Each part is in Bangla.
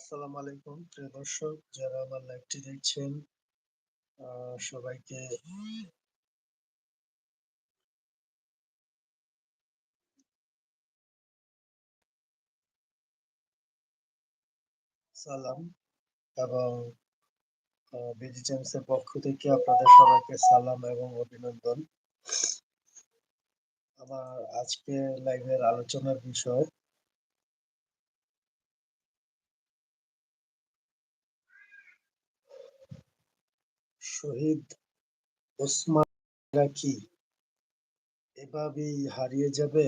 আসসালামু আলাইকুম। প্রিয় দর্শক, যারা আমার লাইভটি দেখছেন সবাইকে সালাম এবং বিডি এর পক্ষ থেকে আপনাদের সবাইকে সালাম এবং অভিনন্দন। আমার আজকে লাইভের আলোচনার বিষয় শহীদ ওসমান কি এভাবেই হারিয়ে যাবে?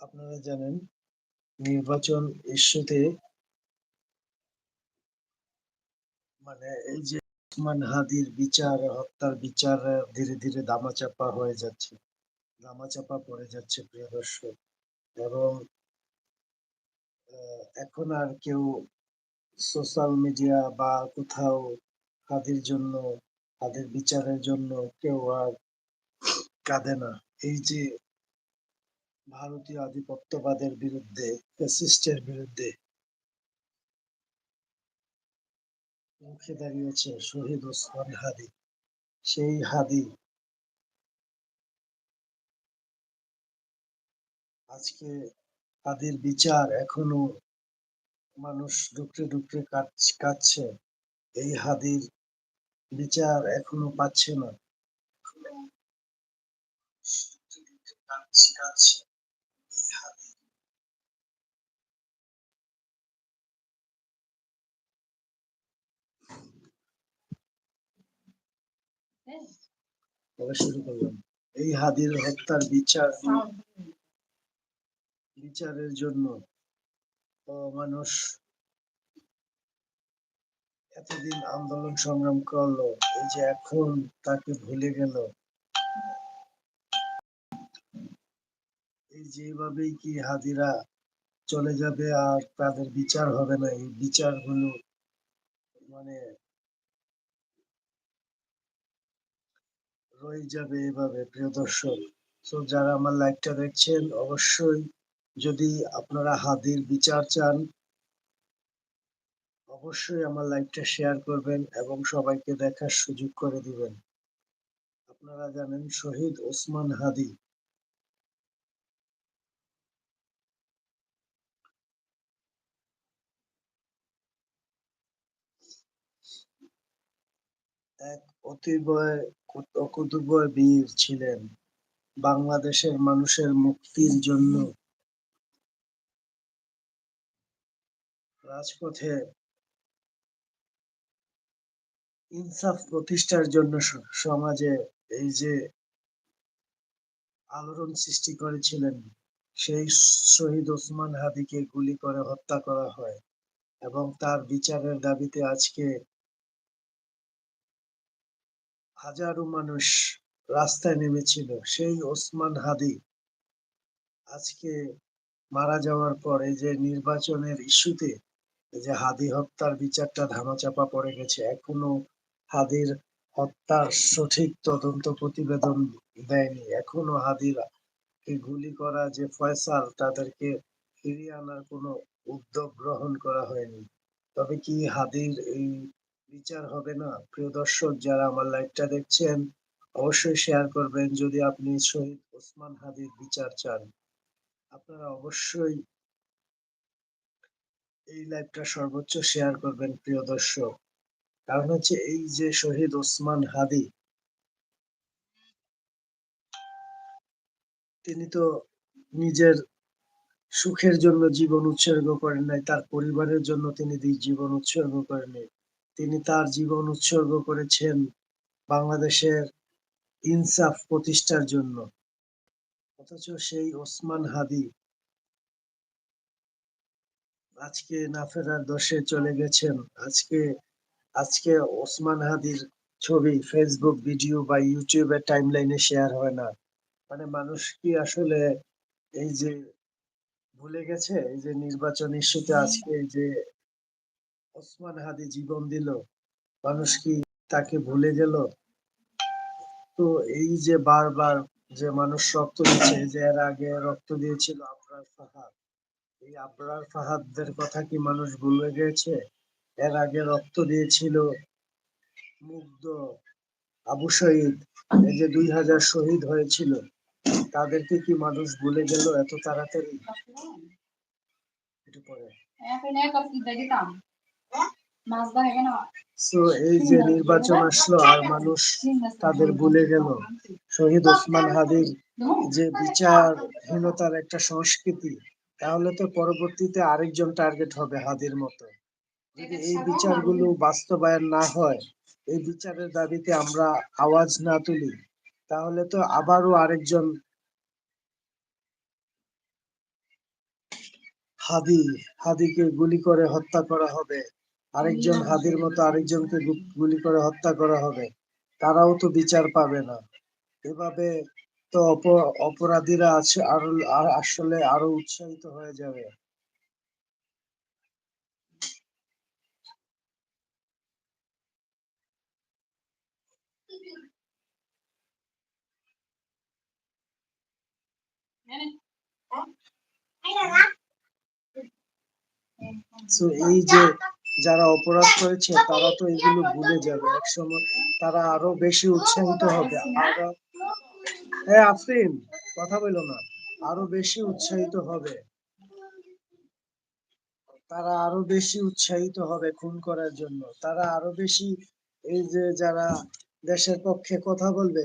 আপনারা জানেন নির্বাচন ইস্যুতে মানে এই যে ওসমান হাদির বিচার, হত্যার বিচার, ধীরে ধীরে দামাচাপা হয়ে যাচ্ছে। দামাচাপা পড়ে যাচ্ছে, প্রিয় দর্শক। এবং এখন আর কেউ সোশ্যাল মিডিয়া বা কোথাও হাদির জন্য, হাদির বিচারের জন্য কেউ আর কাঁদে না। এই যে ভারতীয় আধিপত্যবাদের বিরুদ্ধে ফ্যাসিস্টের বিরুদ্ধে মুখে দাঁড়িয়েছে শহীদ ওসমান হাদি। সেই হাদি আজকে হাদির বিচার এখনও মানুষ ডুকরে ডুকরে কাটছে এই হাদির বিচার এখনও পাচ্ছে না। কাটছে শুরু করলাম। এই হাদির হত্যার বিচার বিচারের জন্য মানুষ এতদিন আন্দোলন সংগ্রাম করল, এই যে এখন তাকে ভুলে গেল। এই যেভাবেই কি হাদিরা চলে যাবে আর তাদের বিচার হবে না? এই বিচারগুলো মানে রয়ে যাবে এভাবে, প্রিয় দর্শক। তো যারা আমার লাইভটা দেখছেন, অবশ্যই যদি আপনারা হাদির বিচার চান, অবশ্যই আমার লাইভটা শেয়ার করবেন এবং সবাইকে দেখার সুযোগ করে দিবেন। আপনারা জানেন শহীদ ওসমান হাদি। এক অতিবয় বীর ছিলেন। বাংলাদেশের মানুষের মুক্তির জন্য রাজপথে ইনসাফ প্রতিষ্ঠার জন্য সমাজে এই যে আলোড়ন সৃষ্টি করেছিলেন, সেই শহীদ ওসমান হাদিকে গুলি করে হত্যা করা হয় এবং তার বিচারের দাবিতে আজকে হাজারো মানুষ রাস্তায় নেমেছিল, সেই ওসমান হাদি। আজকে মারা যাওয়ার পর যে নির্বাচনের ইস্যুতে যে হাদি হত্যার বিচারটা ধামাচাপা পড়ে গেছে, এখনও হাদির হত্যার সঠিক তদন্ত প্রতিবেদন দেয়নি। এখনও হাদির গুলি করা, যে ফয়সাল, তাদেরকে ফিরিয়ে আনার কোনো উদ্যোগ গ্রহণ করা হয়নি। তবে কি হাদির এই বিচার হবে না। প্রিয় দর্শক, যারা আমার লাইভটা দেখছেন, অবশ্যই শেয়ার করবেন যদি আপনি শহীদ ওসমান হাদির বিচার চান। আপনারা অবশ্যই এই লাইভটা সর্বোচ্চ শেয়ার করবেন, প্রিয় দর্শক। কারণ হচ্ছে এই যে শহীদ ওসমান হাদি, তিনি তো নিজের সুখের জন্য জীবন উৎসর্গ করেন নাই, তার পরিবারের জন্য তিনি জীবন উৎসর্গ করেন তিনি তার জীবন উৎসর্গ করেছেন বাংলাদেশের ইনসাফ প্রতিষ্ঠার জন্য। অথচ সেই ওসমান হাদি আজকে না ফেরার দশে চলে গেছেন। আজকে আজকে ওসমান হাদির ছবি ফেসবুক ভিডিও বা ইউটিউবের টাইম লাইনে শেয়ার হয় না। মানে মানুষ কি আসলে এই যে ভুলে গেছে? এই যে নির্বাচন ইস্যুতে আজকে যে ওসমান হাদি জীবন দিল। মানুষ কি তাকে ভুলে গেল? তো এই যে বারবার যে মানুষ রক্ত দিচ্ছে, যে এর আগে রক্ত দিয়েছিল আবরার ফাহাদ, এই আবরার ফাহাদদের কথা কি মানুষ ভুলে গেছে? এর আগে রক্ত দিয়েছিল মুগ্ধ আবু শহীদ এই যে দুই হাজার শহীদ হয়েছিল, তাদেরকে কি মানুষ ভুলে গেল এত তাড়াতাড়ি? একটু পরে। তো এই যে নির্বাচন আসলো আর মানুষ তাদের ভুলে গেল। শহীদ ওসমান হাদির যে বিচারহীনতার একটা সংস্কৃতি তাহলে তো পরবর্তীতে আরেকজন টার্গেট হবে হাদির মতো। যদি এই বিচারগুলো বাস্তবায়ন না হয় এই বিচারের দাবিতে আমরা আওয়াজ না তুলি তাহলে তো আবারও আরেকজন হাদি হাদিকে গুলি করে হত্যা করা হবে। আরেকজন হাদির মতো আরেকজনকে গুলি করে হত্যা করা হবে। তারাও তো বিচার পাবে না। এভাবে তো অপ- অপরাধীরা আছে আরও আসলে আরও উৎসাহিত হয়ে যাবে। তো এই যে যারা অপরাধ করেছে, তারা তো এগুলো ভুলে যাবে। একসময় তারা আরও বেশি উৎসাহিত হবে। হ্যাঁ আফরিন, কথা বলো না। আরও বেশি উৎসাহিত হবে। তারা আরও বেশি উৎসাহিত হবে খুন করার জন্য। তারা আরও বেশি এই যে যারা দেশের পক্ষে কথা বলবে,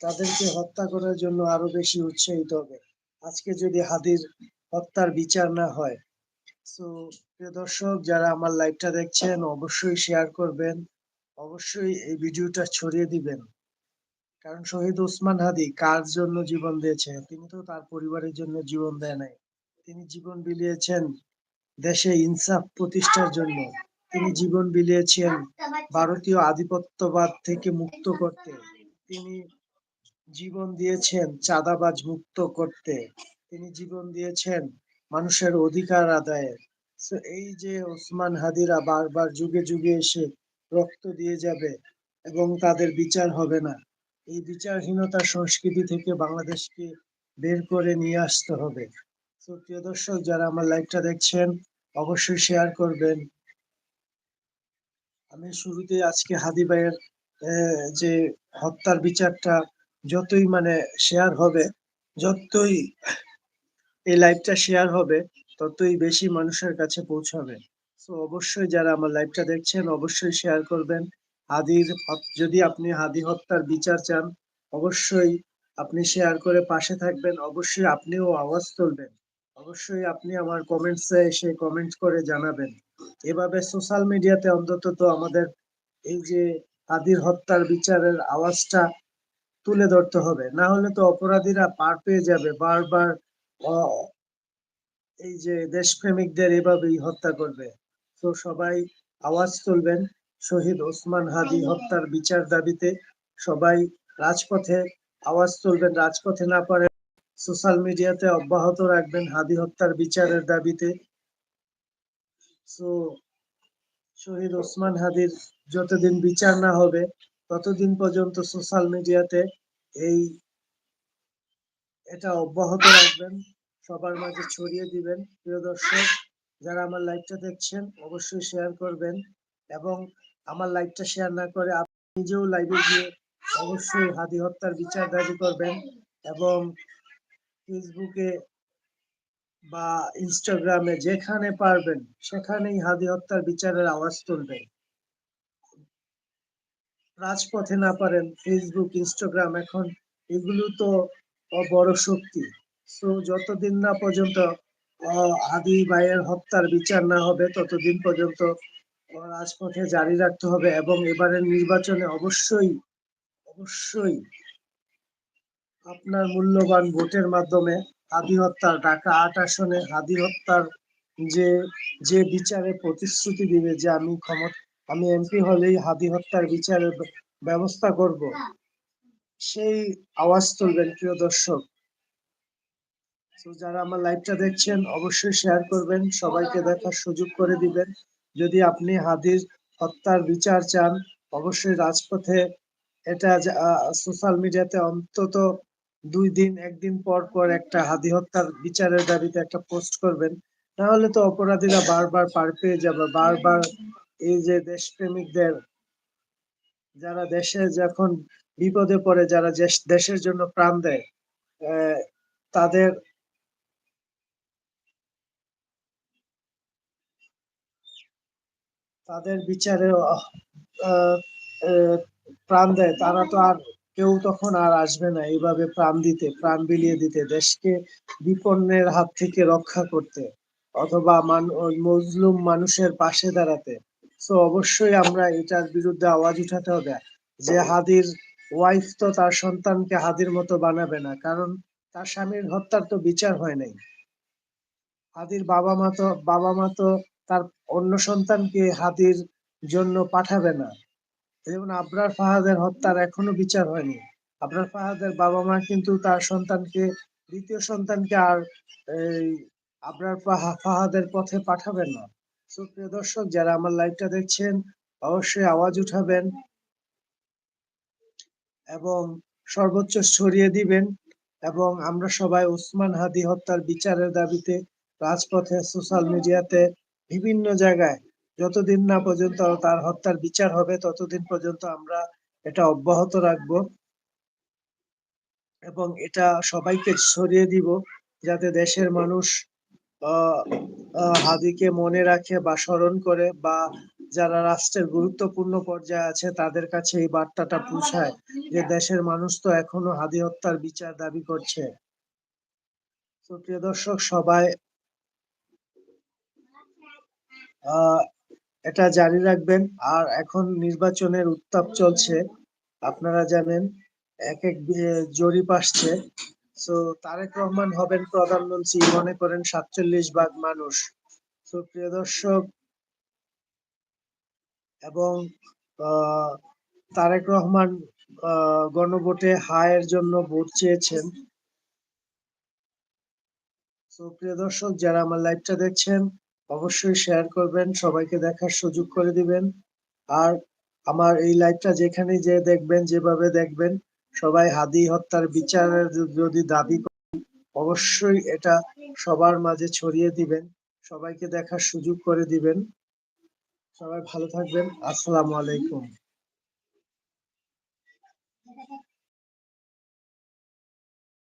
তাদেরকে হত্যা করার জন্য আরও বেশি উৎসাহিত হবে। আজকে যদি হাদির হত্যার বিচার না হয় তো প্রিয় দর্শক, যারা আমার লাইভটা দেখছেন, অবশ্যই শেয়ার করবেন। অবশ্যই এই ভিডিওটা ছড়িয়ে দিবেন। কারণ শহীদ ওসমান হাদি কার জন্য জীবন দিয়েছে? তিনি তো তার পরিবারের জন্য জীবন দেয় নাই। তিনি জীবন বিলিয়েছেন দেশে ইনসাফ প্রতিষ্ঠার জন্য। তিনি জীবন বিলিয়েছেন ভারতীয় আধিপত্যবাদ থেকে মুক্ত করতে। তিনি জীবন দিয়েছেন চাঁদাবাজ মুক্ত করতে। তিনি জীবন দিয়েছেন মানুষের অধিকার আদায়ে। So এই যে ওসমান হাদিরা বারবার যুগে যুগে এসে রক্ত দিয়ে যাবে এবং তাদের বিচার হবে না। এই বিচারহীনতার সংস্কৃতি থেকে বাংলাদেশকে বের করে নিয়ে আসতে হবে। তো প্রিয় দর্শক, যারা আমার লাইভটা দেখছেন, অবশ্যই শেয়ার করবেন। আমি শুরুতে আজকে হাদি ভাইয়ের যে হত্যার বিচারটা যতই মানে শেয়ার হবে, যতই এই লাইভটা শেয়ার হবে ততই বেশি মানুষের কাছে পৌঁছাবে। তো অবশ্যই যারা আমার লাইভটা দেখছেন, অবশ্যই শেয়ার করবেন। হাদির যদি আপনি হাদি হত্যার বিচার চান, অবশ্যই আপনি শেয়ার করে পাশে থাকবেন। অবশ্যই আপনিও আওয়াজ তুলবেন। অবশ্যই আপনি আমার কমেন্টসে এসে কমেন্ট করে জানাবেন। এভাবে সোশ্যাল মিডিয়াতে অন্তত তো আমাদের এই যে হাদির হত্যার বিচারের আওয়াজটা তুলে ধরতে হবে। না হলে তো অপরাধীরা পার পেয়ে যাবে। বারবার এই যে দেশপ্রেমিকদের এভাবেই হত্যা করবে। তো সবাই আওয়াজ তুলবেন শহীদ ওসমান হাদি হত্যার বিচার দাবিতে সবাই রাজপথে আওয়াজ তুলবেন রাজপথে না পারে সোশ্যাল মিডিয়াতে অব্যাহত রাখবেন হাদি হত্যার বিচারের দাবিতে। তো শহীদ ওসমান হাদির যতদিন বিচার না হবে ততদিন পর্যন্ত সোশ্যাল মিডিয়াতে এই এটা অব্যাহত রাখবেন। সবার মাঝে ছড়িয়ে দিবেন। প্রিয় দর্শক, যারা আমার লাইভটা দেখছেন, অবশ্যই শেয়ার করবেন এবং আমার লাইভটা শেয়ার না করে আপনি নিজেও লাইভে গিয়ে অবশ্যই হাদি হত্যার বিচার দাবি করবেন এবং ফেসবুকে বা ইনস্টাগ্রামে যেখানে পারবেন, সেখানেই হাদি হত্যার বিচারের আওয়াজ তুলবেন। রাজপথে না পারেন ফেসবুক ইনস্টাগ্রাম এখন এগুলো তো বড় শক্তি। যতদিন না পর্যন্ত আদি ভাইয়ের হত্যার বিচার না হবে, ততদিন পর্যন্ত রাজপথে জারি রাখতে হবে এবং এবারের নির্বাচনে অবশ্যই অবশ্যই আপনার মূল্যবান ভোটের মাধ্যমে হাদি হত্যার ঢাকা আট আসনে হাদি হত্যার যে যে বিচারে প্রতিশ্রুতি দিবে যে আমি ক্ষমতা আমি এমপি হলেই হাদি হত্যার বিচারের ব্যবস্থা করব, সেই আওয়াজ তুলবেন প্রিয় দর্শক। তো যারা আমার লাইভটা দেখছেন, অবশ্যই শেয়ার করবেন। সবাইকে দেখার সুযোগ করে দিবেন। যদি আপনি হাদির হত্যার বিচার চান, অবশ্যই রাজপথে এটা সোশ্যাল মিডিয়াতে অন্তত দুই দিন, একদিন পর পর একটা হাদি হত্যার বিচারের দাবিতে একটা পোস্ট করবেন। তাহলে তো অপরাধীরা বারবার পার পেয়ে যাবে। বারবার এই যে দেশপ্রেমিকদের, যারা দেশে যখন বিপদে পড়ে, যারা দেশের জন্য প্রাণ দেয় তাদের তাদের বিচারে প্রাণ দেয়। তারা তো আর কেউ তখন আর আসবে না এইভাবে প্রাণ দিতে, প্রাণ বিলিয়ে দিতে, দেশকে বিপন্নের হাত থেকে রক্ষা করতে অথবা মজলুম মানুষের পাশে দাঁড়াতে। তো অবশ্যই আমরা এটার বিরুদ্ধে আওয়াজ উঠাতে হবে। যে হাদির ওয়াইফ তো তার সন্তানকে হাদির মতো বানাবে না, কারণ তার স্বামীর হত্যার তো বিচার হয় নাই। হাদির বাবা মা তো বাবা মা তো তার সন্তানকে হাদির জন্য পাঠাবে না। যেমন আবরার ফাহাদের হত্যার এখনও বিচার হয়নি। আবরার ফাহাদের বাবা মা কিন্তু তার সন্তানকে, দ্বিতীয় সন্তানকে আর এই আবরার ফাহাদের পথে পাঠাবেন না। সুপ্রিয় দর্শক, যারা আমার লাইভটা দেখছেন, অবশ্যই আওয়াজ উঠাবেন এবং সর্বোচ্চ ছড়িয়ে দিবেন এবং আমরা সবাই উসমান হাদি হত্যার বিচারের দাবিতে রাজপথে সোশ্যাল মিডিয়াতে বিভিন্ন জায়গায় যতদিন না পর্যন্ত তার হত্যার বিচার হবে, ততদিন পর্যন্ত আমরা এটা অব্যাহত রাখব এবং এটা সবাইকে ছড়িয়ে দিব যাতে দেশের মানুষ হাদিকে মনে রাখে বা স্মরণ করে বা যারা রাষ্ট্রের গুরুত্বপূর্ণ পর্যায়ে আছে তাদের কাছে এই বার্তাটা পৌঁছায় যে দেশের মানুষ তো এখনও হাদি হত্যার বিচার দাবি করছে। তো প্রিয় দর্শক, সবাই এটা জারি রাখবেন। আর এখন নির্বাচনের উত্তাপ চলছে। আপনারা জানেন, এক এক জরিপ আসছে। তো তারেক রহমান হবেন প্রধানমন্ত্রী, মনে করেন সাতচল্লিশ ভাগ মানুষ। তো প্রিয় দর্শক, এবং তারেক রহমান গণভোটে হায়ের জন্য ভোট চেয়েছেন। তো প্রিয় দর্শক, যারা আমার লাইভটা দেখছেন অবশ্যই শেয়ার করবেন, সবাইকে দেখার সুযোগ করে দিবেন। আর আমার এই লাইভটা যেখানে যে দেখবেন, যেভাবে দেখবেন, সবাই হাদি হত্যার বিচারের যদি দাবি অবশ্যই এটা সবার মাঝে ছড়িয়ে দিবেন, সবাইকে দেখার সুযোগ করে দিবেন। সবাই ভালো থাকবেন, আসসালামু আলাইকুম।